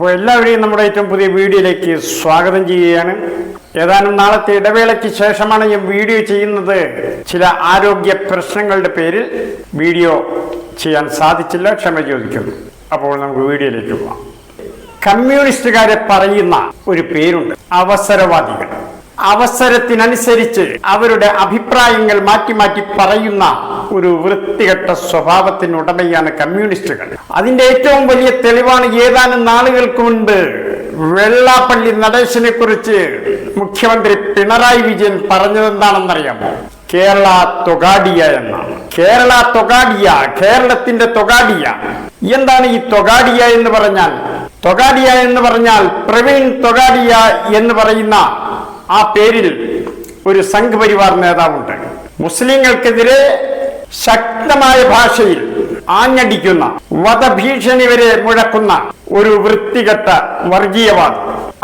അപ്പോൾ എല്ലാവരെയും നമ്മുടെ ഏറ്റവും പുതിയ വീഡിയോയിലേക്ക് സ്വാഗതം ചെയ്യുകയാണ്. ഏതാനും നാളത്തെ ഇടവേളയ്ക്ക് ശേഷമാണ് ഞാൻ വീഡിയോ ചെയ്യുന്നത്. ചില ആരോഗ്യ പ്രശ്നങ്ങളുടെ പേരിൽ വീഡിയോ ചെയ്യാൻ സാധിച്ചില്ല. ക്ഷമ ചോദിക്കുന്നു അപ്പോൾ നമുക്ക് വീഡിയോയിലേക്ക് പോകാം കമ്മ്യൂണിസ്റ്റുകാരെ പറയുന്ന ഒരു പേരുണ്ട്. അവസരവാദികൾ. അവസരത്തിനനുസരിച്ച് അവരുടെ അഭിപ്രായങ്ങൾ മാറ്റി മാറ്റി പറയുന്ന ഒരു വൃത്തികെട്ട സ്വഭാവത്തിന് ഉടമയാണ് കമ്മ്യൂണിസ്റ്റുകൾ. അതിന്റെ ഏറ്റവും വലിയ തെളിവാണ് ഏതാനും നാളുകൾക്ക് മുൻപ് വെള്ളാപ്പള്ളി നടേശനെ കുറിച്ച് മുഖ്യമന്ത്രി പിണറായി വിജയൻ പറഞ്ഞതെന്താണെന്നറിയാമോ കേരള തൊഗാഡിയ എന്നാണ്. കേരള തൊഗാഡിയ കേരളത്തിന്റെ തൊഗാഡിയ. എന്താണ് ഈ തൊഗാഡിയ എന്ന് പറഞ്ഞാൽ? തൊഗാഡിയ എന്ന് പറഞ്ഞാൽ പ്രവീൺ തൊഗാഡിയ എന്ന് പറയുന്ന ആ പേരിൽ ഒരു സംഘ് പരിവാർ നേതാവുണ്ട്. മുസ്ലിങ്ങൾക്കെതിരെ ശക്തമായ ഭാഷയിൽ ആഞ്ഞടിക്കുന്ന വധഭീഷണി വരെ മുഴക്കുന്ന ഒരു വൃത്തികെട്ട വർഗീയവാദി.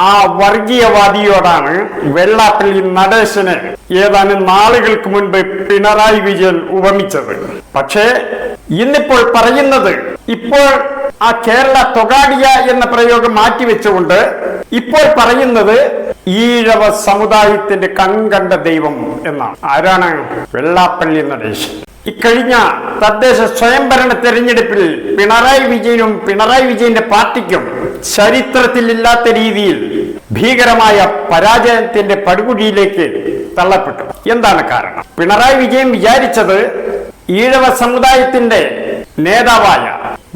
ആ വർഗീയവാദിയോടാണ് വെള്ളാപ്പള്ളി നടേശനെ ഏതാനും നാളുകൾക്ക് മുൻപ് പിണറായി വിജയൻ ഉപമിച്ചത്. പക്ഷേ ഇന്നിപ്പോൾ പറയുന്നത് ഇപ്പോൾ ആ കേരള തൊഗാഡിയ എന്ന പ്രയോഗം മാറ്റിവെച്ചുകൊണ്ട് ഇപ്പോൾ പറയുന്നത് ഈഴവ സമുദായത്തിന്റെ കൺകണ്ട ദൈവം എന്നാണ്. ആരാണ് വെള്ളാപ്പള്ളി നടേശൻ? ഇക്കഴിഞ്ഞ തദ്ദേശ സ്വയംഭരണ തെരഞ്ഞെടുപ്പിൽ പിണറായി വിജയനും പിണറായി വിജയന്റെ പാർട്ടിക്കും ചരിത്രത്തിലില്ലാത്ത രീതിയിൽ ഭീകരമായ പരാജയത്തിന്റെ പടുകുഴിയിലേക്ക് തള്ളപ്പെട്ടു. എന്താണ് കാരണം? പിണറായി വിജയൻ വിചാരിച്ചത് ഈഴവ സമുദായത്തിന്റെ നേതാവായ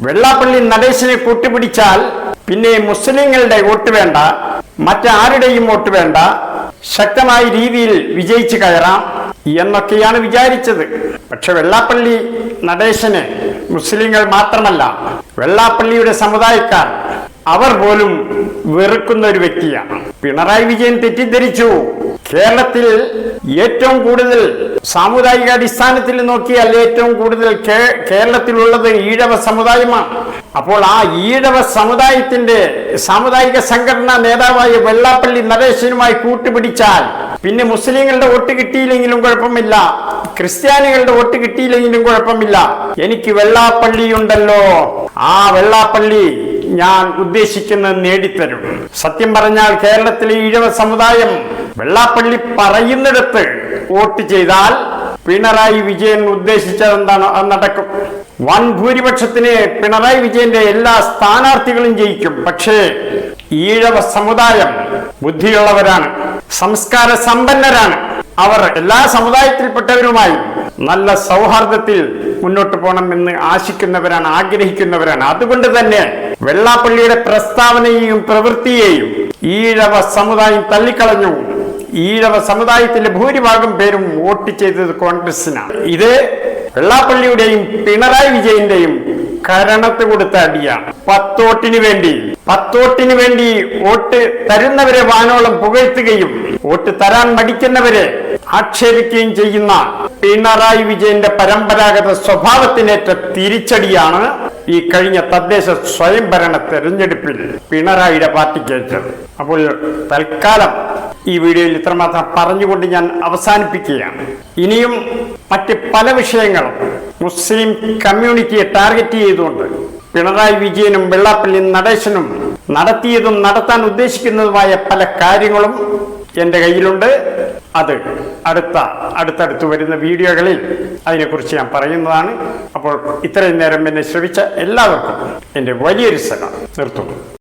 വെള്ളാപ്പള്ളി നടേശനെ കൂട്ടുപിടിച്ചാൽ പിന്നെ മുസ്ലിങ്ങളുടെ വോട്ട് വേണ്ട മറ്റാരുടെയും വോട്ട് വേണ്ട ശക്തമായ രീതിയിൽ വിജയിച്ചു കയറാം എന്നൊക്കെയാണ് വിചാരിച്ചത്. പക്ഷെ വെള്ളാപ്പള്ളി നടേശന് മുസ്ലിങ്ങൾ മാത്രമല്ല വെള്ളാപ്പള്ളിയുടെ സമുദായക്കാർ അവർ പോലും വെറുക്കുന്ന ഒരു വ്യക്തിയാണ്. പിണറായി വിജയൻ തെറ്റിദ്ധരിച്ചു. കേരളത്തിൽ ഏറ്റവും കൂടുതൽ സാമുദായിക അടിസ്ഥാനത്തിൽ നോക്കിയാൽ ഏറ്റവും കൂടുതൽ കേരളത്തിലുള്ളത് ഈഴവ സമുദായമാണ്. അപ്പോൾ ആ ഈഴവ സമുദായത്തിന്റെ സാമുദായിക സംഘടനാ നേതാവായ വെള്ളാപ്പള്ളി നരേശനുമായി കൂട്ടുപിടിച്ചാൽ പിന്നെ മുസ്ലിങ്ങളുടെ വോട്ട് കിട്ടിയില്ലെങ്കിലും കുഴപ്പമില്ല ക്രിസ്ത്യാനികളുടെ വോട്ട് കിട്ടിയില്ലെങ്കിലും കുഴപ്പമില്ല. എനിക്ക് വെള്ളാപ്പള്ളി ഉണ്ടല്ലോ ആ വെള്ളാപ്പള്ളി ഞാൻ ഉദ്ദേശിക്കുന്നത് നേടിത്തരും. സത്യം പറഞ്ഞാൽ കേരളത്തിലെ ഈഴവ സമുദായം വെള്ളാപ്പള്ളി പറയുന്നിടത്ത് വോട്ട് ചെയ്താൽ പിണറായി വിജയൻ ഉദ്ദേശിച്ചത് എന്താണ് അത് നടക്കും. വൻ ഭൂരിപക്ഷത്തിന് പിണറായി വിജയന്റെ എല്ലാ സ്ഥാനാർത്ഥികളും ജയിക്കും. പക്ഷേ ഈഴവ സമുദായം ബുദ്ധിയുള്ളവരാണ് സംസ്കാര സമ്പന്നരാണ്. അവർ എല്ലാ സമുദായത്തിൽപ്പെട്ടവരുമായി നല്ല സൗഹാർദ്ദത്തിൽ മുന്നോട്ട് പോകണമെന്ന് ആശിക്കുന്നവരാണ് ആഗ്രഹിക്കുന്നവരാണ്. അതുകൊണ്ട് തന്നെ വെള്ളാപ്പള്ളിയുടെ പ്രസ്താവനയെയും പ്രവൃത്തിയെയും ഈഴവ സമുദായം തള്ളിക്കളഞ്ഞു. ഈഴവ സമുദായത്തിന്റെ ഭൂരിഭാഗം പേരും വോട്ട് ചെയ്തത് കോൺഗ്രസിനാണ് ഇത് വെള്ളാപ്പള്ളിയുടെയും പിണറായി വിജയന്റെയും കരണത്ത് കൊടുത്ത അടിയാണ്. പത്തോട്ടിനു വേണ്ടി പത്തോട്ടിനു വേണ്ടി വോട്ട് തരുന്നവരെ വാനോളം പുകഴ്ത്തുകയും വോട്ട് തരാൻ മടിക്കുന്നവരെ ആക്ഷേപിക്കുകയും ചെയ്യുന്ന പിണറായി വിജയന്റെ പരമ്പരാഗത സ്വഭാവത്തിനേറ്റ തിരിച്ചടിയാണ് ഈ കഴിഞ്ഞ തദ്ദേശ സ്വയംഭരണ തെരഞ്ഞെടുപ്പിൽ പിണറായിയുടെ പാർട്ടിക്ക് ഏറ്റത് അപ്പോൾ തൽക്കാലം ഈ വീഡിയോയിൽ ഇത്രമാത്രം പറഞ്ഞുകൊണ്ട് ഞാൻ അവസാനിപ്പിക്കുകയാണ്. ഇനിയും മറ്റ് പല വിഷയങ്ങളും മുസ്ലിം കമ്മ്യൂണിറ്റിയെ ടാർഗറ്റ് ചെയ്തുകൊണ്ട് പിണറായി വിജയനും വെള്ളാപ്പള്ളി നടേശനും നടത്തിയതും നടത്താൻ ഉദ്ദേശിക്കുന്നതുമായ പല കാര്യങ്ങളും എന്റെ കയ്യിലുണ്ട്. അത് അടുത്ത അടുത്തടുത്ത് വരുന്ന വീഡിയോകളിൽ അതിനെക്കുറിച്ച് ഞാൻ പറയുന്നതാണ്. അപ്പോൾ ഇത്രയും നേരം എന്നെ ശ്രമിച്ച എല്ലാവർക്കും എന്റെ വലിയൊരു സഹ നിർത്തുന്നു.